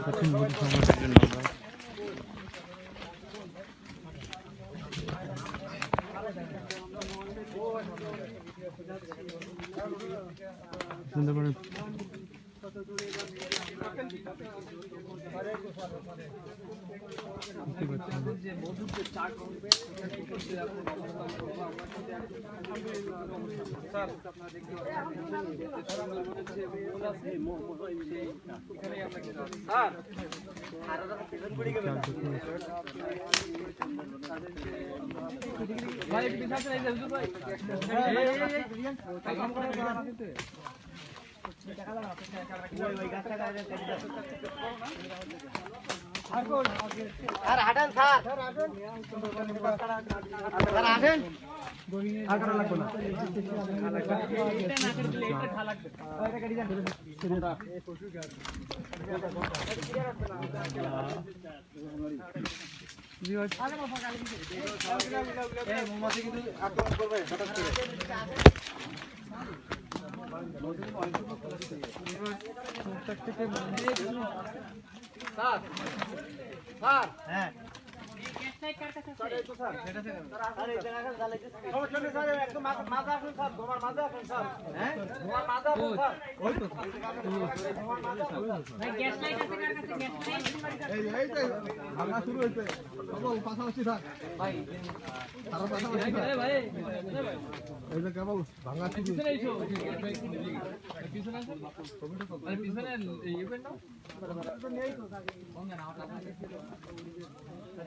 পাচ্ছেন নদী সংগ্রহের জন্য আমরা সুন্দরবনের দেখতে পাচ্ছেন স্যার হাঁটেন স্যার স্যার হাঁটেন স্যার স্যার হ্যাঁ সমস্যা নেই স্যার একদম মাঝে মাঝে স্যার হ্যাঁ। পাশাপাশি থাক ভাই তারা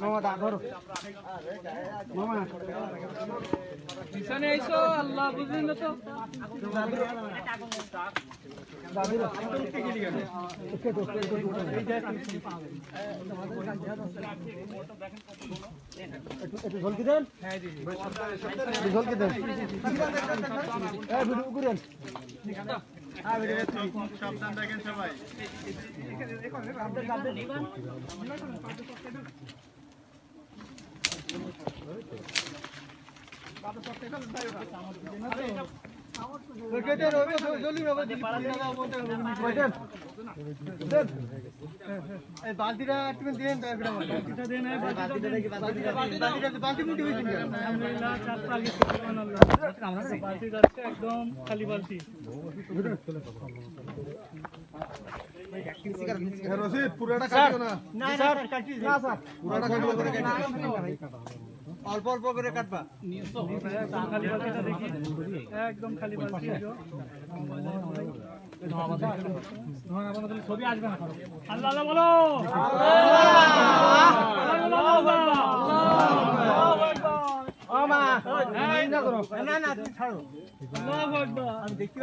মামা দা ধরো। মামা। পিছনে আইসো আল্লাহ বুঝলেন না তো। একটু ঝলকি দেন ঝলকি দেন ভিডিও করেন বাবা বালতিটা একটু দেন একদম খালি বালতি রশিদ পুরোটা না না পুরোটা করে অল্প অল্প করে কাটবা। একদম খালি। ছবি আসবে না আল্লাহ বলো। না না তুমি ছাড়ো। আমি দেখতে